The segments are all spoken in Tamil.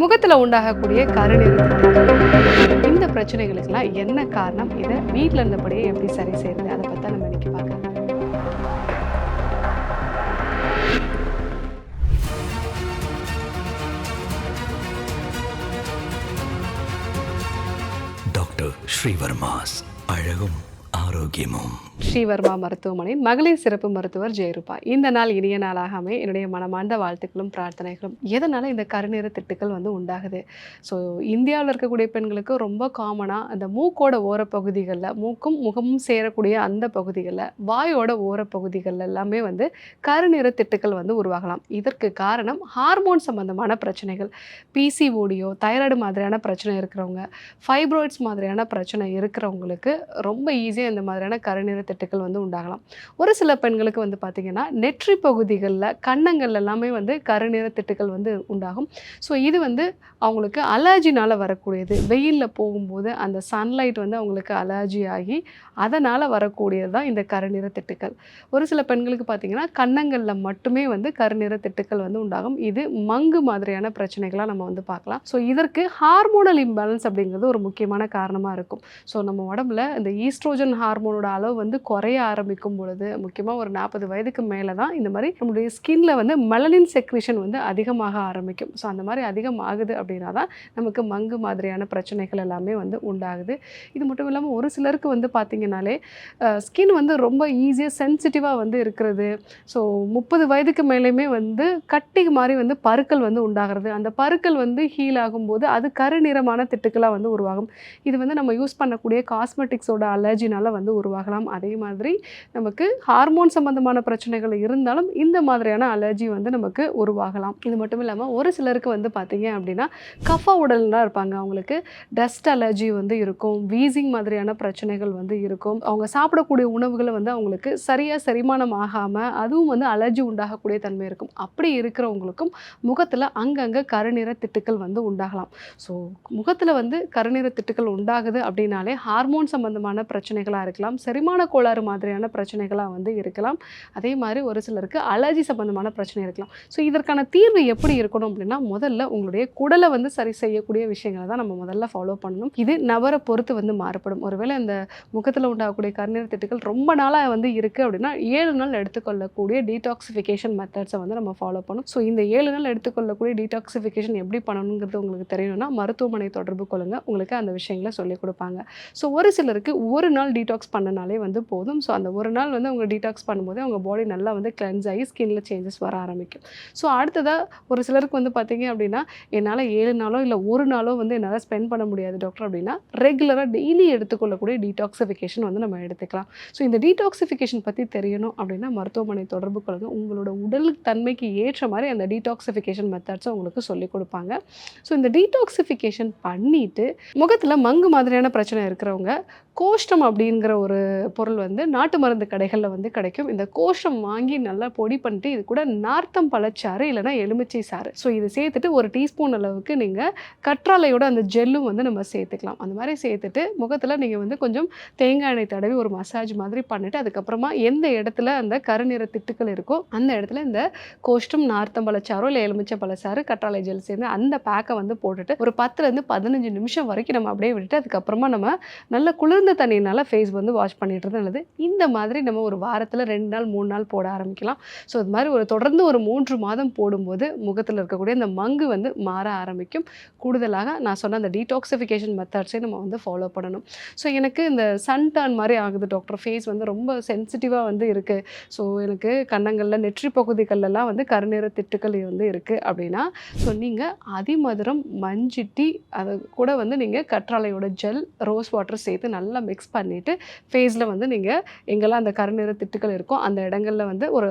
முகத்தில் உண்டாகக்கூடிய கருநீர் இந்த பிரச்சனைகளுக்கெல்லாம் என்ன காரணம்? இதை வீட்டில் இருந்தபடியே எப்படி சரி செய்யறது அதை பற்றி நம்ம இன்னைக்கு பார்க்கலாம். டாக்டர் ஸ்ரீவர்மாஸ் அழகும் ஆரோக்கியமும். ஸ்ரீவர்மா மருத்துவமனையின் மகளிர் சிறப்பு மருத்துவர் ஜெயரூபா இந்த நாள் இனிய நாளாக என்னுடைய மனமார்ந்த வாழ்த்துக்களும் பிரார்த்தனைகளும். எதனால் இந்த கருநீர திட்டுக்கள் வந்து உண்டாகுது? ஸோ இந்தியாவில் இருக்கக்கூடிய பெண்களுக்கு ரொம்ப காமனாக அந்த மூக்கோட ஓரப்பகுதிகளில் மூக்கும் முகமும் சேரக்கூடிய அந்த பகுதிகளில் வாயோட ஓரப்பகுதிகளில் எல்லாமே வந்து கருநீர திட்டுக்கள் வந்து உருவாகலாம். இதற்கு காரணம் ஹார்மோன் சம்பந்தமான பிரச்சனைகள். பிசிஓடியோ தைராய்டு மாதிரியான பிரச்சனை இருக்கிறவங்க ஃபைப்ராய்ட்ஸ் மாதிரியான பிரச்சனை இருக்கிறவங்களுக்கு ரொம்ப ஈஸியாக இந்த மாதிரியான கருநிற திட்டுக்கள் வந்து உண்டாகலாம். ஒரு சில பெண்களுக்கு வந்து பார்த்திங்கன்னா நெற்றி பகுதிகளில் கன்னங்கள் எல்லாமே வந்து கருநிற திட்டுக்கள் வந்து உண்டாகும். ஸோ இது வந்து அவங்களுக்கு அலர்ஜினால் வரக்கூடியது. வெயிலில் போகும்போது அந்த சன்லைட் வந்து அவங்களுக்கு அலர்ஜி ஆகி அதனால் வரக்கூடியது தான் இந்த கருநிற திட்டுக்கள். ஒரு சில பெண்களுக்கு பார்த்திங்கன்னா கன்னங்களில் மட்டுமே வந்து கருநிற திட்டுக்கள் வந்து உண்டாகும். இது மங்கு மாதிரியான பிரச்சனைகளாக நம்ம வந்து பார்க்கலாம் ஸோ இதற்கு ஹார்மோனல் இம்பேலன்ஸ் அப்படிங்கிறது ஒரு முக்கியமான காரணமாக இருக்கும். ஸோ நம்ம உடம்புல இந்த ஈஸ்ட்ரோஜன் ஹார்மோனோட அளவு வந்து குறைய ஆரம்பிக்கும் பொழுது முக்கியமாக ஒரு நாற்பது வயதுக்கு மேலே தான் இந்த மாதிரி நம்மளுடைய ஸ்கின்ல வந்து மெலனின் செக்ரிஷன் வந்து அதிகமாக ஆரம்பிக்கும். ஸோ அந்த மாதிரி அதிகமாகுது அப்படின்னா தான் நமக்கு மங்கு மாதிரியான பிரச்சனைகள் எல்லாமே வந்து உண்டாகுது. இது மட்டும் இல்லாமல் ஒரு சிலருக்கு வந்து பார்த்திங்கனாலே ஸ்கின் வந்து ரொம்ப ஈஸியாக சென்சிட்டிவாக வந்து இருக்கிறது. ஸோ முப்பது வயதுக்கு மேலேயுமே வந்து கட்டி மாதிரி வந்து பருக்கள் வந்து உண்டாகிறது. அந்த பருக்கள் வந்து ஹீல் ஆகும்போது அது கருநிறமான திட்டுக்களாக வந்து உருவாகும். இது வந்து நம்ம யூஸ் பண்ணக்கூடிய காஸ்மெட்டிக்ஸோட அலர்ஜினால வந்து உருவாகலாம். அதே மாதிரி நமக்கு ஹார்மோன் சம்பந்தமான பிரச்சனைகள் இருந்தாலும் இந்த மாதிரியான அலர்ஜி வந்து நமக்கு உருவாகலாம். இது மட்டும் இல்லாமல் ஒரு சிலருக்கு வந்து பார்த்தீங்க அப்படின்னா கஃப உடல்னா இருப்பாங்க. அவங்களுக்கு டஸ்ட் அலர்ஜி வந்து இருக்கும். வீசிங் மாதிரியான பிரச்சனைகள் வந்து இருக்கும். அவங்க சாப்பிடக்கூடிய உணவுகளை வந்து அவங்களுக்கு சரியாக செரிமானம் ஆகாமல் அதுவும் வந்து அலர்ஜி உண்டாகக்கூடிய தன்மை இருக்கும். அப்படி இருக்கிறவங்களுக்கும் முகத்தில் அங்கங்கே கருநிற திட்டுக்கள் வந்து உண்டாகலாம். ஸோ முகத்தில் வந்து கருநிற திட்டுக்கள் உண்டாகுது அப்படின்னாலே ஹார்மோன் சம்பந்தமான பிரச்சனைகளாக இருக்கலாம். செரிமான கோளாறு மாதிரியான பிரச்சனைகளாக வந்து இருக்கலாம். அதே மாதிரி ஒரு சிலருக்கு அலர்ஜி சம்பந்தமான பிரச்சனை இருக்கலாம். ஸோ இதற்கான தீர்வு எப்படி இருக்கணும் அப்படின்னா முதல்ல உங்களுடைய குடலை வந்து சரி செய்யக்கூடிய விஷயங்களை தான் நம்ம முதல்ல ஃபாலோ பண்ணணும். இது நபரை பொறுத்து வந்து மாறுபடும். ஒருவேளை இந்த முகத்தில் உண்டாகக்கூடிய கருநீர் திட்டுகள் ரொம்ப நாளாக வந்து இருக்குது அப்படின்னா ஏழு நாள் எடுத்துக்கொள்ளக்கூடிய டீடாக்சிஃபிகேஷன் மெத்தட்ஸை வந்து நம்ம ஃபாலோ பண்ணணும். ஸோ இந்த ஏழு நாள் எடுத்துக்கொள்ளக்கூடிய டீடாக்சிஃபிகேஷன் எப்படி பண்ணணுங்கிறது உங்களுக்கு தெரியணும்னா மருத்துவமனை தொடர்பு கொள்ளுங்க. உங்களுக்கு அந்த விஷயங்களை சொல்லிக் கொடுப்பாங்க. ஸோ ஒரு சிலருக்கு ஒரு நாள் டீடாக்ஸ் பண்ணனாலே வந்து போதும். ஸோ அந்த ஒரு நாள் வந்து அவங்க டீடாக்ஸ் பண்ணும்போது அவங்க பாடி நல்லா வந்து கிளென்ஸ் ஆகி ஸ்கின்ல சேஞ்சஸ் வர ஆரம்பிக்கும். ஸோ அடுத்ததாக ஒரு சிலருக்கு வந்து பார்த்தீங்க அப்படின்னா என்னால் ஏழு நாளோ இல்லை ஒரு நாளோ வந்து என்னால் ஸ்பெண்ட் பண்ண முடியாது டாக்டர் அப்படின்னா ரெகுலராக டெய்லி எடுத்துக்கொள்ளக்கூடிய டீடாக்சிஃபிகேஷன் வந்து நம்ம எடுத்துக்கலாம். ஸோ இந்த டீடாக்சிஃபிகேஷன் பற்றி தெரியணும் அப்படின்னா மருத்துவமனை தொடர்பு கொள்ளுங்க. உங்களோட உடல் தன்மைக்கு ஏற்ற மாதிரி அந்த டீடாக்சிஃபிகேஷன் மெத்தட்ஸை உங்களுக்கு சொல்லிக் கொடுப்பாங்க. ஸோ இந்த டீடாக்சிஃபிகேஷன் பண்ணிட்டு முகத்தில் மங்கு மாதிரியான பிரச்சனை இருக்கிறவங்க கோஷ்டம் அப்படின்னு அப்படிங்கிற ஒரு பொருள் வந்து நாட்டு மருந்து கடைகளில் வந்து கிடைக்கும். இந்த கோஷ்டம் வாங்கி நல்லா பொடி பண்ணிட்டு இது கூட நார்த்தம் பழச்சாறு இல்லைன்னா எலுமிச்சை சாறு. ஸோ இது சேர்த்துட்டு ஒரு டீஸ்பூன் அளவுக்கு நீங்கள் கற்றாழையோட அந்த ஜெல்லும் வந்து நம்ம சேர்த்துக்கலாம். அந்த மாதிரி சேர்த்துட்டு முகத்தில் நீங்கள் வந்து கொஞ்சம் தேங்காய் எண்ணெய் தடவி ஒரு மசாஜ் மாதிரி பண்ணிவிட்டு அதுக்கப்புறமா எந்த இடத்துல அந்த கருநிற திட்டுக்கள் இருக்கோ அந்த இடத்துல இந்த கோஷ்டம் நார்த்தம் பழச்சாரோ இல்லை எலுமிச்சை பழச்சாறு கற்றாழை ஜெல் சேர்ந்து அந்த பேக்கை வந்து போட்டுட்டு ஒரு பத்துலேருந்து பதினஞ்சு நிமிஷம் வரைக்கும் நம்ம அப்படியே விட்டுட்டு அதுக்கப்புறமா நம்ம நல்ல குளிர்ந்த தண்ணியினால ஃபேஸ் வந்து வாஷ் பண்ணிடுறது நல்லது. இந்த மாதிரி நம்ம ஒரு வாரத்தில் ரெண்டு நாள் மூணு நாள் போட ஆரம்பிக்கலாம். ஸோ இது மாதிரி ஒரு தொடர்ந்து ஒரு மூன்று மாதம் போடும்போது முகத்தில் இருக்கக்கூடிய இந்த மங்கு வந்து மாற ஆரம்பிக்கும். கூடுதலாக நான் சொன்ன அந்த டீடாக்சிஃபிகேஷன் மெத்தட்ஸே நம்ம வந்து ஃபாலோ பண்ணணும். ஸோ எனக்கு இந்த சன் டர்ன் மாதிரி ஆகுது டாக்டர் ஃபேஸ் வந்து ரொம்ப சென்சிட்டிவாக வந்து இருக்குது ஸோ எனக்கு கன்னங்களில் நெற்றி பகுதிகளெல்லாம் வந்து கருநிற திட்டுக்கள் வந்து இருக்குது அப்படின்னா ஸோ நீங்கள் அதிமதுரம் மஞ்சிட்டி அது கூட வந்து நீங்கள் கற்றாழையோட ஜெல் ரோஸ் வாட்டர் சேர்த்து நல்லா மிக்ஸ் பண்ணிவிட்டு ஃபேஸில் வந்து நீங்கள் எங்கெல்லாம் அந்த கருநிற திட்டுக்கள் இருக்கோ அந்த இடங்களில் வந்து ஒரு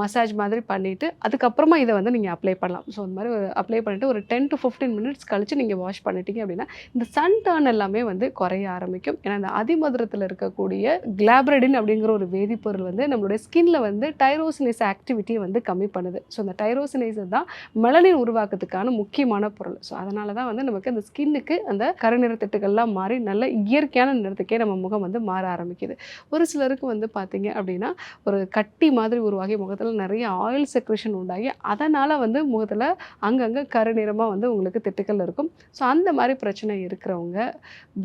மசாஜ் மாதிரி பண்ணிவிட்டு அதுக்கப்புறமா இதை வந்து நீங்கள் அப்ளை பண்ணலாம். ஸோ அந்த மாதிரி அப்ளை பண்ணிவிட்டு ஒரு டென் டு ஃபிஃப்டீன் மினிட்ஸ் கழித்து நீங்கள் வாஷ் பண்ணிட்டீங்க அப்படின்னா இந்த சன் டர்ன் எல்லாமே வந்து குறைய ஆரம்பிக்கும். ஏன்னா இந்த அதிமதுரத்தில் இருக்கக்கூடிய கிளாபரடின் அப்படிங்கிற ஒரு வேதிப்பொருள் வந்து நம்மளுடைய ஸ்கின்ல வந்து டைரோசினைஸ் ஆக்டிவிட்டியை வந்து கம்மி பண்ணுது. ஸோ அந்த டைரோசினைஸ் தான் மெலனின் உருவாக்கத்துக்கான முக்கியமான பொருள். ஸோ அதனால தான் வந்து நமக்கு அந்த ஸ்கின்னுக்கு அந்த கருநிற திட்டுகள்லாம் மாறி நல்ல இயற்கையான நிறத்துக்கே நம்ம நம்ம முகம் வந்து மாற ஆரம்பிக்குது. ஒரு சிலருக்கு வந்து பார்த்தீங்க அப்படின்னா ஒரு கட்டி மாதிரி உருவாகி முகத்தில் நிறைய ஆயில் செக்ரேஷன் உண்டாகி அதனால் வந்து முகத்தில் அங்கங்கே கருநிறமாக வந்து உங்களுக்கு திட்டுக்கள் இருக்கும். ஸோ அந்த மாதிரி பிரச்சனை இருக்கிறவங்க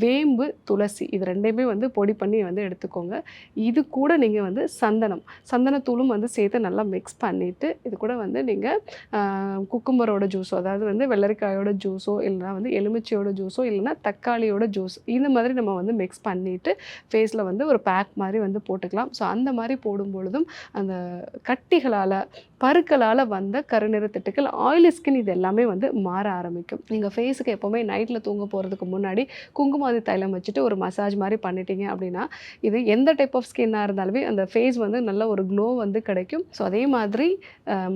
வேம்பு துளசி இது ரெண்டையுமே வந்து பொடி பண்ணி வந்து எடுத்துக்கோங்க. இது கூட நீங்கள் வந்து சந்தனம் சந்தனத்தூளும் வந்து சேர்த்து நல்லா மிக்ஸ் பண்ணிவிட்டு இது கூட வந்து நீங்கள் குக்கும்பரோட ஜூஸோ அதாவது வந்து வெள்ளரிக்காயோட ஜூஸோ இல்லைனா வந்து எலுமிச்சையோட ஜூஸோ இல்லைனா தக்காளியோட ஜூஸ் இந்த மாதிரி நம்ம வந்து மிக்ஸ் பண்ணி பண்ணிவிட்டு ஃபேஸில் வந்து ஒரு பேக் மாதிரி வந்து போட்டுக்கலாம். ஸோ அந்த மாதிரி போடும் பொழுதும் அந்த கட்டிகளால் பருக்களால் வந்த கருநிற திட்டுக்கள் ஆயிலி ஸ்கின் இது எல்லாமே வந்து மாற ஆரம்பிக்கும். நீங்கள் ஃபேஸுக்கு எப்போவுமே நைட்டில் தூங்க போகிறதுக்கு முன்னாடி குங்குமாதி தைலம் வச்சுட்டு ஒரு மசாஜ் மாதிரி பண்ணிட்டீங்க அப்படின்னா இது எந்த டைப் ஆஃப் ஸ்கின்னாக இருந்தாலுமே அந்த ஃபேஸ் வந்து நல்ல ஒரு க்ளோ வந்து கிடைக்கும். ஸோ அதே மாதிரி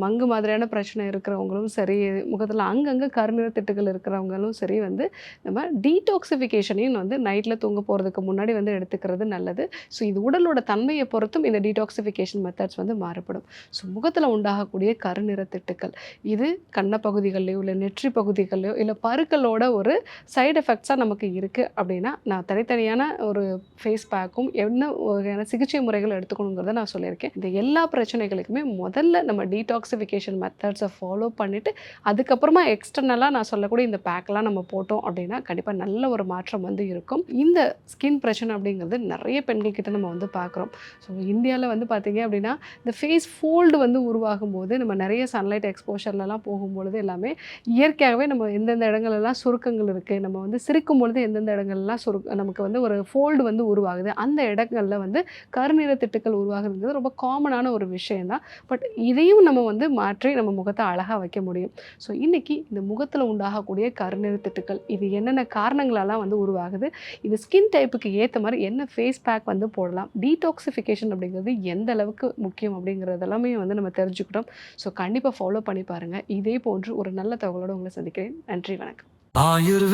மங்கு மாதிரியான பிரச்சனை இருக்கிறவங்களும் சரி முகத்தில் அங்கங்கே கருநிற திட்டுகள் இருக்கிறவங்களும் சரி வந்து நம்ம டீடாக்சிஃபிகேஷனையும் வந்து நைட்டில் தூங்க போகிறதுக்கு முன்னாடி வந்து எடுத்துக்கிறது நல்லது. ஸோ இது உடலோட தன்மையை பொறுத்தும் இந்த டீடாக்சிஃபிகேஷன் மெத்தட்ஸ் வந்து மாறுபடும். ஸோ முகத்தில் உண்டாகக்கூடிய கருநிற திட்டுக்கள் இது கண்ண பகுதிகள்லையோ இல்லை நெற்றி பகுதிகள்லையோ இல்லை பருக்களோட ஒரு சைடு எஃபெக்ட்ஸாக நமக்கு இருக்குது அப்படின்னா நான் தனித்தனியான ஒரு ஃபேஸ் பேக்கும் என்ன வகையான சிகிச்சை முறைகள் எடுத்துக்கணுங்கிறத நான் சொல்லியிருக்கேன். இந்த எல்லா பிரச்சனைகளுக்குமே முதல்ல நம்ம டீடாக்சிஃபிகேஷன் மெத்தட்ஸை ஃபாலோ பண்ணிவிட்டு அதுக்கப்புறமா எக்ஸ்டர்னலாக நான் சொல்லக்கூடிய இந்த பேக்கெலாம் நம்ம போட்டோம் அப்படின்னா கண்டிப்பாக நல்ல ஒரு மாற்றம் வந்து இருக்கும். இந்த ஸ்கின் பிரச்சனை அப்படிங்கிறது நிறைய பெண்கள் கிட்ட நம்ம வந்து பார்க்குறோம். ஸோ இந்தியாவில் வந்து பார்த்தீங்க அப்படின்னா இந்த ஃபேஸ் ஃபோல்டு வந்து உருவாகும் ஆகும்போது நம்ம நிறைய சன்லைட் எக்ஸ்போஷர்லலாம் போகும்பொழுது எல்லாமே இயற்கையாகவே நம்ம எந்தெந்த இடங்கள்லாம் சுருக்கங்கள் இருக்குது நம்ம வந்து சிரிக்கும் பொழுது எந்தெந்த இடங்கள்லாம் சுரு நமக்கு வந்து ஒரு ஃபோல்டு வந்து உருவாகுது அந்த இடங்களில் வந்து கருநிற திட்டுக்கள் உருவாகுதுங்கிறது ரொம்ப காமனான ஒரு விஷயம்தான். பட் இதையும் நம்ம வந்து மாற்றி நம்ம முகத்தை அழகாக வைக்க முடியும். ஸோ இன்றைக்கி இந்த முகத்தில் உண்டாகக்கூடிய கருநிற திட்டுக்கள் இது என்னென்ன காரணங்களெல்லாம் வந்து உருவாகுது இது ஸ்கின் டைப்புக்கு ஏற்ற மாதிரி என்ன ஃபேஸ் பேக் வந்து போடலாம் டீடாக்சிஃபிகேஷன் அப்படிங்கிறது எந்த அளவுக்கு முக்கியம் அப்படிங்கிறது எல்லாமே வந்து நம்ம தெரிஞ்சுக்கணும். தெரிஞ்சுக்கிட்டோம் ஸோ கண்டிப்பாக ஃபாலோ பண்ணி பாருங்கள் இதே போன்று ஒரு நல்ல தகவலோடு உங்களை சந்திக்கிறேன். நன்றி வணக்கம். ஆயுர்வேதம்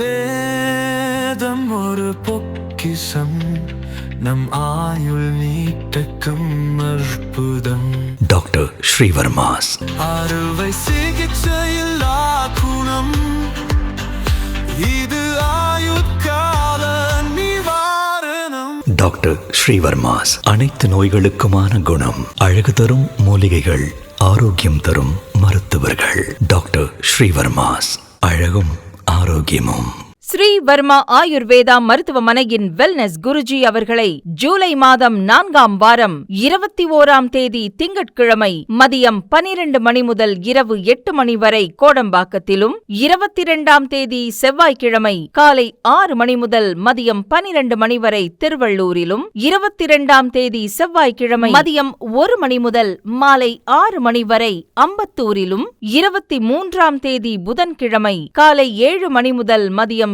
ஒரு பொக்கிஷம். நம் ஆயுள் நீட்டக்கும் அற்புதம். டாக்டர் ஸ்ரீவர்மாஸ். அறுவை சிகிச்சையில் குணம். இது ஆயுட்கால நிவாரணம். டாக்டர் ஸ்ரீவர்மாஸ் அனைத்து நோய்களுக்குமான குணம். அழகு தரும் மூலிகைகள். ஆரோக்கியம் தரும் மருத்துவர்கள். டாக்டர் ஸ்ரீவர்மாஸ். அழகும் ஆரோக்கியமும். ஸ்ரீ வர்மா ஆயுர்வேதா மருத்துவமனையின் வெல்னஸ் குருஜி அவர்களை ஜூலை மாதம் நான்காம் வாரம் இருபத்தி ஓராம் தேதி திங்கட்கிழமை மதியம் பனிரெண்டு மணி முதல் இரவு எட்டு மணி வரை கோடம்பாக்கத்திலும் இருபத்தி இரண்டாம் தேதி செவ்வாய்க்கிழமை காலை ஆறு மணி முதல் மதியம் பனிரெண்டு மணி வரை திருவள்ளூரிலும் இருபத்தி இரண்டாம் தேதி செவ்வாய்க்கிழமை மதியம் ஒரு மணி முதல் மாலை ஆறு மணி வரை அம்பத்தூரிலும் இருபத்தி மூன்றாம் தேதி புதன்கிழமை காலை ஏழு மணி முதல் மதியம்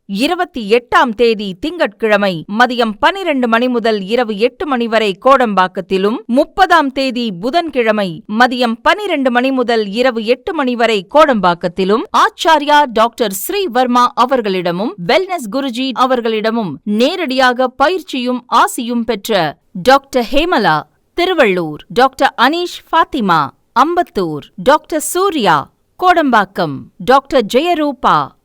இருபத்தி எட்டாம் தேதி திங்கட்கிழமை மதியம் பனிரெண்டு மணி முதல் இரவு எட்டு மணி வரை கோடம்பாக்கத்திலும் முப்பதாம் தேதி புதன்கிழமை மதியம் பனிரெண்டு மணி முதல் இரவு எட்டு மணி வரை கோடம்பாக்கத்திலும் ஆச்சாரியா டாக்டர் ஸ்ரீவர்மா அவர்களிடமும் வெல்னஸ் குருஜி அவர்களிடமும் நேரடியாக பயிற்சியும் ஆசியும் பெற்ற doctor Hemala Thiruvallur doctor Anish Fathima Ambattur doctor Surya Kodambakkam doctor Jeyaroopa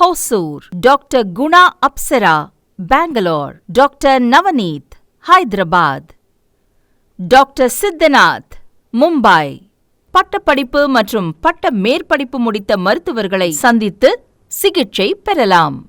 Hosur doctor Guna Apsara Bangalore doctor Navneeth Hyderabad. Doctor Siddhanath Mumbai. பட்டப்படிப்பு மற்றும் பட்ட மேற்படிப்பு முடித்த மருத்துவர்களை சந்தித்து சிகிச்சை பெறலாம்.